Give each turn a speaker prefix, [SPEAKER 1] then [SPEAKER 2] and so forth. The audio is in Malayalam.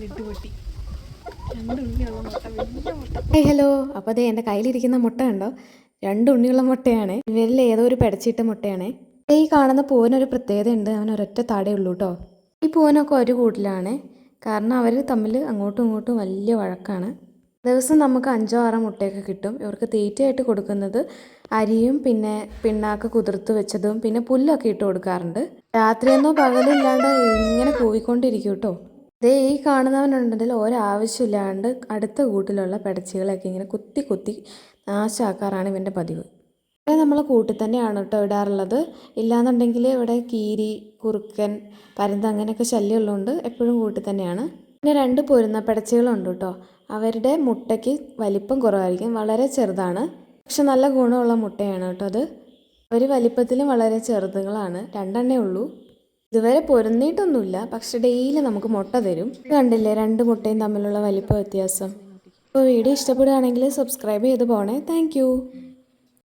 [SPEAKER 1] ലിഡ് രണ്ട് മുട്ട വലിയ മുട്ട.
[SPEAKER 2] ഹലോ. അപ്പോൾ അതെ എന്റെ കയ്യിലിരിക്കുന്ന മുട്ട ഉണ്ടോ രണ്ട് ഉണ്ണിയുള്ള മുട്ടയാണ്. ഇവരിൽ ഏതോ ഒരു പെടച്ചിട്ട മുട്ടയാണ്. ഈ കാണുന്ന പൂവനൊരു പ്രത്യേകത ഉണ്ട് അവൻ ഒരൊറ്റ താടേ ഉള്ളൂ കേട്ടോ ഈ പൂവനൊക്കെ ഒരു കൂട്ടിലാണ്. കാരണം അവർ തമ്മിൽ അങ്ങോട്ടും ഇങ്ങോട്ടും വലിയ വഴക്കാണ്. ദിവസം നമുക്ക് അഞ്ചോ ആറോ മുട്ടയൊക്കെ കിട്ടും. ഇവർക്ക് തീറ്റയായിട്ട് കൊടുക്കുന്നത് അരിയും പിന്നെ പിണ്ണാക്ക് കുതിർത്ത് വെച്ചതും പിന്നെ പുല്ലൊക്കെ ഇട്ട് കൊടുക്കാറുണ്ട്. രാത്രിയെന്നോ പകലില്ലാണ്ട് ഇങ്ങനെ കൂവിക്കൊണ്ടിരിക്കും കേട്ടോ ദേ ഈ കാണുന്നവനുണ്ടെങ്കിൽ ഒരാവശ്യമില്ലാണ്ട് അടുത്ത കൂട്ടിലുള്ള പെടച്ചികളൊക്കെ ഇങ്ങനെ കുത്തി കുത്തി നാശാക്കാറാണ് ഇവന്റെ പതിവ്. ഇവിടെ നമ്മൾ കൂട്ടിൽ തന്നെയാണ് കേട്ടോ ഇടാറുള്ളത്. ഇല്ലാന്നുണ്ടെങ്കിൽ ഇവിടെ കീരി കുറുക്കൻ പരുന്ത് അങ്ങനെയൊക്കെ ശല്യമുള്ളതുകൊണ്ട് എപ്പോഴും കൂട്ടിൽ തന്നെയാണ്. പിന്നെ രണ്ട് പൊരുന്ന പെടച്ചികളുണ്ട് കേട്ടോ അവരുടെ മുട്ടയ്ക്ക് വലിപ്പം കുറവായിരിക്കും. വളരെ ചെറുതാണ്. പക്ഷെ നല്ല ഗുണമുള്ള മുട്ടയാണ് കേട്ടോ അത്. അവർ വലിപ്പത്തിലും വളരെ ചെറുതുകളാണ്. രണ്ടെണ്ണേ ഉള്ളൂ. ഇതുവരെ പൊരുന്നിട്ടൊന്നുമില്ല. പക്ഷെ ഡെയിലി നമുക്ക് മുട്ട തരും. കണ്ടില്ലേ? രണ്ട് മുട്ടയും തമ്മിലുള്ള വലിപ്പ വ്യത്യാസം. അപ്പോൾ വീഡിയോ ഇഷ്ടപ്പെടുകയാണെങ്കിൽ സബ്സ്ക്രൈബ് ചെയ്ത് പോണേ. താങ്ക്